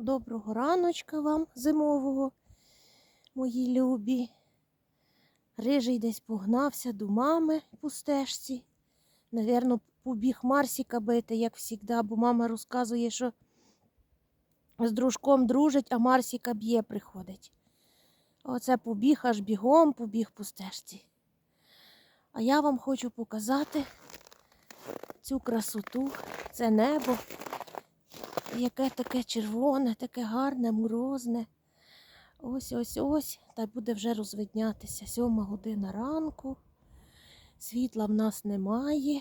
доброго раночка вам зимового, мої любі. Рижий десь погнався до мами по стежці. Навірно, побіг Марсіка бити, як завжди, бо мама розказує, що з дружком дружить, а Марсіка б'є приходить. Оце побіг аж бігом, побіг по стежці. А я вам хочу показати цю красоту, це небо, яке таке червоне, таке гарне, морозне. Ось ось ось, та буде вже розвиднятися. Сьома година ранку. Світла в нас немає,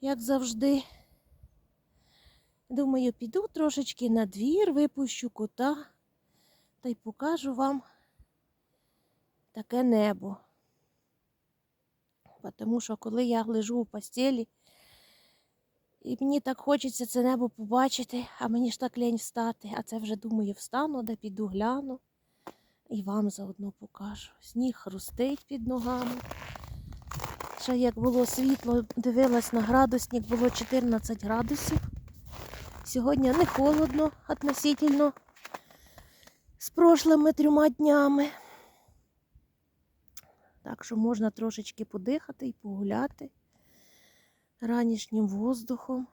як завжди. Думаю, піду трошечки на двір, випущу кота та й покажу вам таке небо. Тому що коли я лежу у постелі, і мені так хочеться це небо побачити, а мені ж так лень встати. А це вже думаю, встану, де піду гляну і вам заодно покажу. Сніг хрустить під ногами. Ще як було світло, дивилась на градусник, було 14 градусів. Сьогодні не холодно относительно з прошлими трьома днями. Так що можна трошечки подихати і погуляти ранішнім воздухом,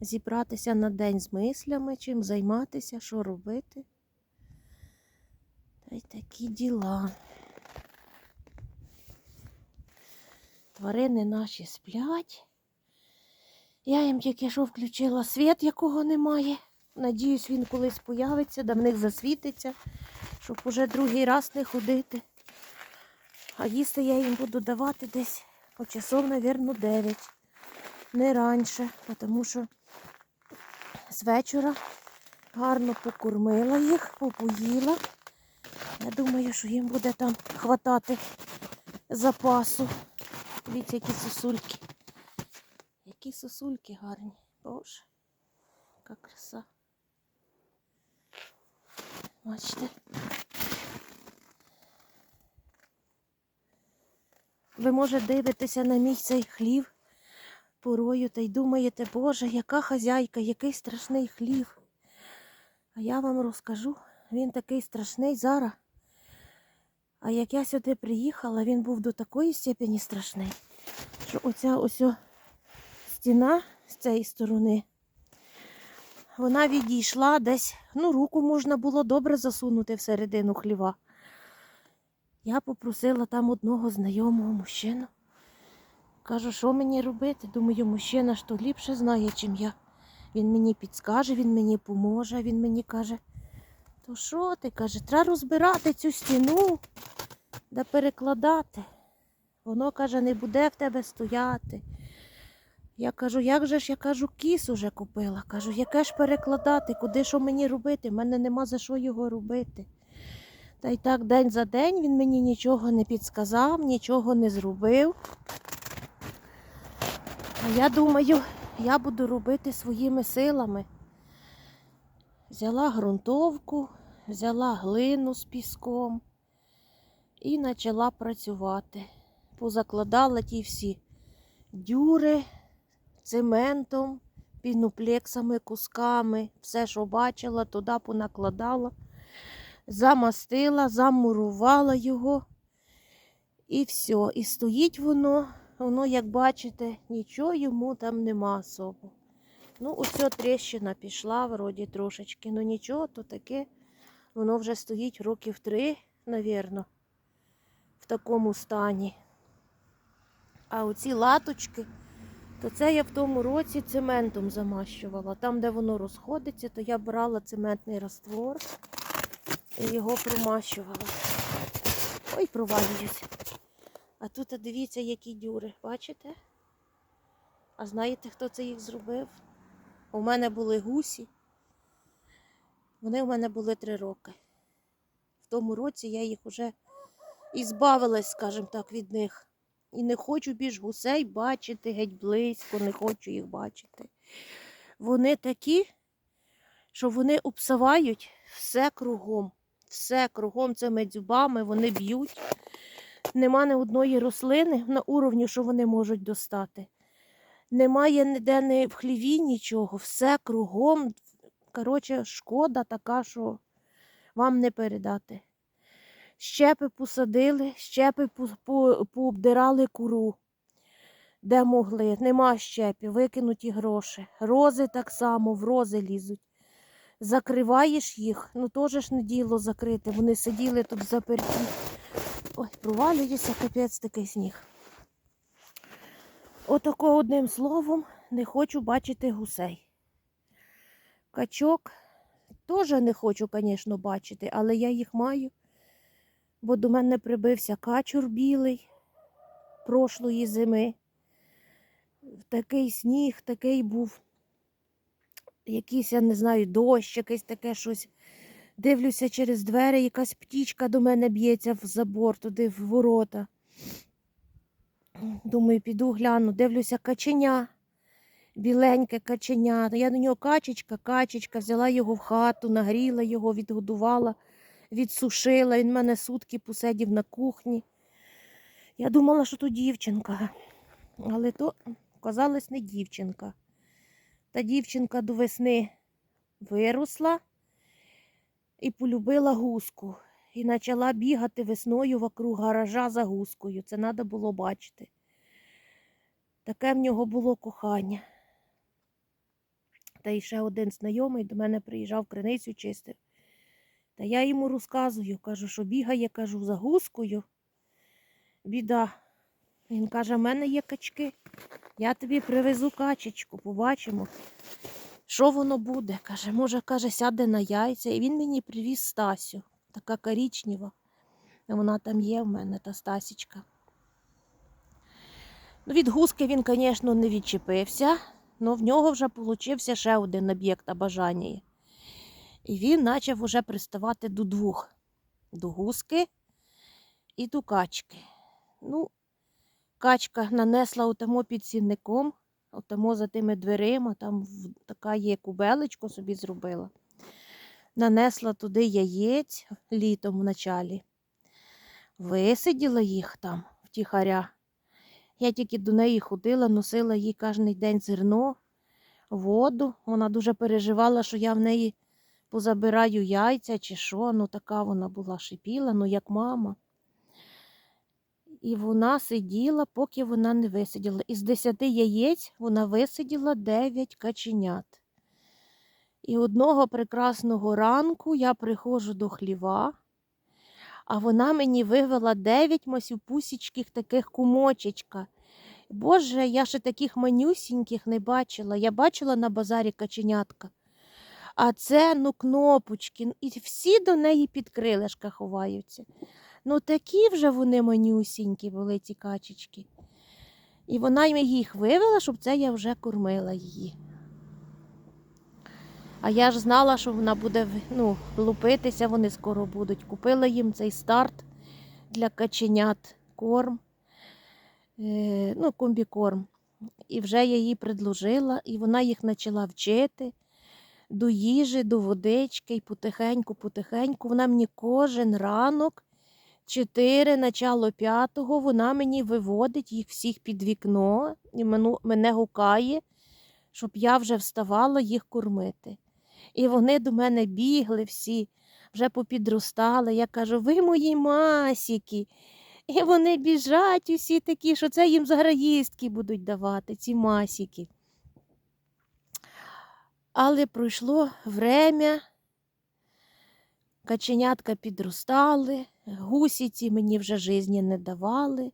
зібратися на день з мислями, чим займатися, що робити. Та й такі діла. Тварини наші сплять. Я їм тільки що включила світ, якого немає. Надіюсь, він колись появиться, да в них засвітиться, щоб уже другий раз не ходити. А їсти я їм буду давати десь по часов, мабуть, 9. Не раніше, тому що з вечора гарно покормила їх, попоїла. Я думаю, що їм буде там хватати запасу. Дивіться, які сосульки. Які сосульки гарні. Боже, яка краса. Бачите? Ви, може, дивитеся на мій цей хлів порою та й думаєте, Боже, яка хазяйка, який страшний хлів. А я вам розкажу, він такий страшний зараз. А як я сюди приїхала, він був до такої степені страшний, що оця ось стіна з цієї сторони, вона відійшла десь, ну, руку можна було добре засунути всередину хліва. Я попросила там одного знайомого мужчину. Кажу, що мені робити? Думаю, мужчина що ліпше знає, чим я. Він мені підскаже, він мені поможе. Він мені каже, то що ти каже, треба розбирати цю стіну да перекладати. Воно каже, не буде в тебе стояти. Я кажу, як же ж я кажу, кіс уже купила. Кажу, яке ж перекладати, куди що мені робити? У мене нема за що його робити. Та й так день за день він мені нічого не підсказав, нічого не зробив. А я думаю, я буду робити своїми силами. Взяла ґрунтовку, взяла глину з піском і почала працювати. Позакладала ті всі дюри цементом, піноплексами, кусками, все, що бачила, туди понакладала замастила, замурувала його. І все. І стоїть воно, воно, як бачите, нічого йому там нема особо. Ну, ось тріщина пішла, вроді трошечки. Ну нічого, то таке. Воно вже стоїть років три, навірно, в такому стані. А оці латочки, то це я в тому році цементом замащувала. Там, де воно розходиться, то я брала цементний раствор його промащувала. Ой, провалююсь. А тут дивіться, які дюри, бачите? А знаєте, хто це їх зробив? У мене були гусі. Вони у мене були три роки. В тому році я їх вже і збавилась, скажімо так, від них. І не хочу більш гусей бачити геть близько, не хочу їх бачити. Вони такі, що вони обсавають все кругом. Все кругом цими дзюбами вони б'ють. Нема ні одної рослини на уровні, що вони можуть достати. Немає ніде ні в хліві нічого, все кругом Коротше, шкода така, що вам не передати. Щепи посадили, щепи пообдирали куру, де могли. Нема щепів, викинуті гроші. Рози так само, в рози лізуть. Закриваєш їх, ну теж ж не діло закрити. Вони сиділи тут заперті. Ой, провалюється капець такий сніг. Отако одним словом не хочу бачити гусей. Качок теж не хочу, звісно, бачити, але я їх маю, бо до мене прибився качур білий прошлої зими. Такий сніг, такий був, якийсь, я не знаю, дощ, якесь таке щось. Дивлюся через двері, якась птічка до мене б'ється в забор, туди в ворота. Думаю, піду гляну, дивлюся каченя, біленьке каченя. Я до нього качечка, качечка, взяла його в хату, нагріла його, відгодувала, відсушила. Він в мене сутки посидів на кухні. Я думала, що то дівчинка, але то оказалось не дівчинка. Та дівчинка до весни виросла і полюбила гуску. І почала бігати весною вокруг гаража за гускою. Це треба було бачити. Таке в нього було кохання. Та й ще один знайомий до мене приїжджав криницю чистив. Та я йому розказую, кажу, що бігає, кажу, за гускою. Біда. Він каже, в мене є качки. Я тобі привезу качечку, побачимо, що воно буде. Каже, може, каже, сяде на яйця. І він мені привіз Стасю, така корічнева. Вона там є в мене, та Стасічка. Ну, від гуски він, звісно, не відчепився, але в нього вже получився ще один об'єкт бажання. І він почав уже приставати до двох: до гуски і до качки. Ну, качка нанесла отамо під сінником, отамо за тими дверима, там така є кубелечко собі зробила. Нанесла туди яєць літом в началі. Висиділа їх там втіхаря. Я тільки до неї ходила, носила їй кожен день зерно, воду. Вона дуже переживала, що я в неї позабираю яйця чи що. Ну, така вона була шипіла, ну як мама. І вона сиділа, поки вона не висиділа. Із десяти яєць вона висиділа дев'ять каченят. І одного прекрасного ранку я приходжу до хліва, а вона мені вивела дев'ять масюпусічких таких кумочечка. Боже, я ще таких манюсіньких не бачила. Я бачила на базарі каченятка. А це ну кнопочки, і всі до неї під крилишка ховаються. Ну такі вже вони манюсінькі були ці качечки. І вона їх вивела, щоб це я вже кормила її. А я ж знала, що вона буде ну, лупитися, вони скоро будуть. Купила їм цей старт для каченят корм, е, ну, комбікорм. І вже я їй предложила, і вона їх почала вчити до їжі, до водички, і потихеньку, потихеньку. Вона мені кожен ранок, 4, начало п'ятого, вона мені виводить їх всіх під вікно і мене гукає, щоб я вже вставала їх кормити. І вони до мене бігли всі, вже попідростали. Я кажу, ви мої масіки. І вони біжать усі такі, що це їм заграїстки будуть давати, ці масіки. Але пройшло время, каченятка підростали, гусіці мені вже житті не давали.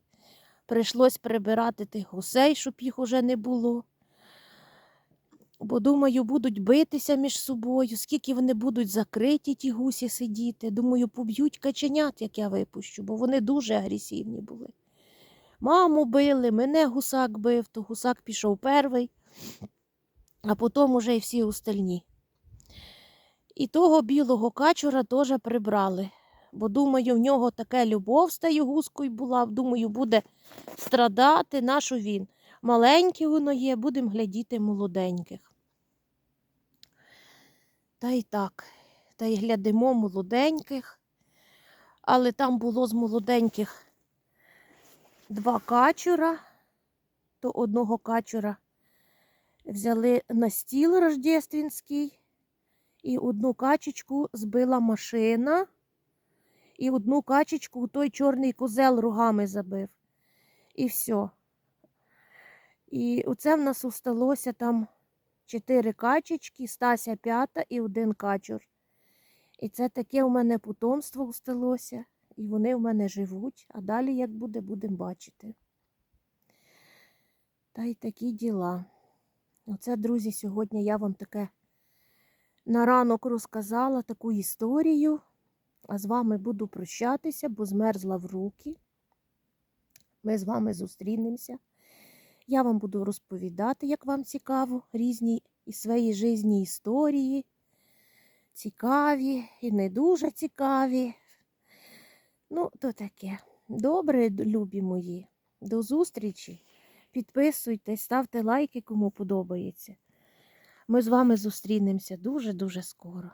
Прийшлось прибирати тих гусей, щоб їх уже не було. Бо, думаю, будуть битися між собою, скільки вони будуть закриті, ті гусі сидіти. Думаю, поб'ють каченят, як я випущу, бо вони дуже агресивні були. Маму били, мене гусак бив, то гусак пішов перший, а потім уже й всі остальні. І того білого качура теж прибрали, бо думаю, в нього така любов з тією гускою була, думаю, буде страдати, нащо він. Маленьке воно є, будемо глядіти молоденьких. Та й так, та й глядимо молоденьких. Але там було з молоденьких два качура, то одного качура взяли на стіл рождественський І одну качечку збила машина, і одну качечку той чорний козел рогами забив. І все. І оце в нас осталося там чотири качечки, Стася п'ята і один качур. І це таке у мене потомство осталося, і вони в мене живуть, а далі як буде, будемо бачити. Та й такі діла. Оце, друзі, сьогодні я вам таке на ранок розказала таку історію, а з вами буду прощатися, бо змерзла в руки. Ми з вами зустрінемося. Я вам буду розповідати, як вам цікаво, різні із своєї житті історії. Цікаві і не дуже цікаві. Ну, то таке. Добре, любі мої. До зустрічі. Підписуйтесь, ставте лайки, кому подобається. Ми з вами зустрінемося дуже-дуже скоро.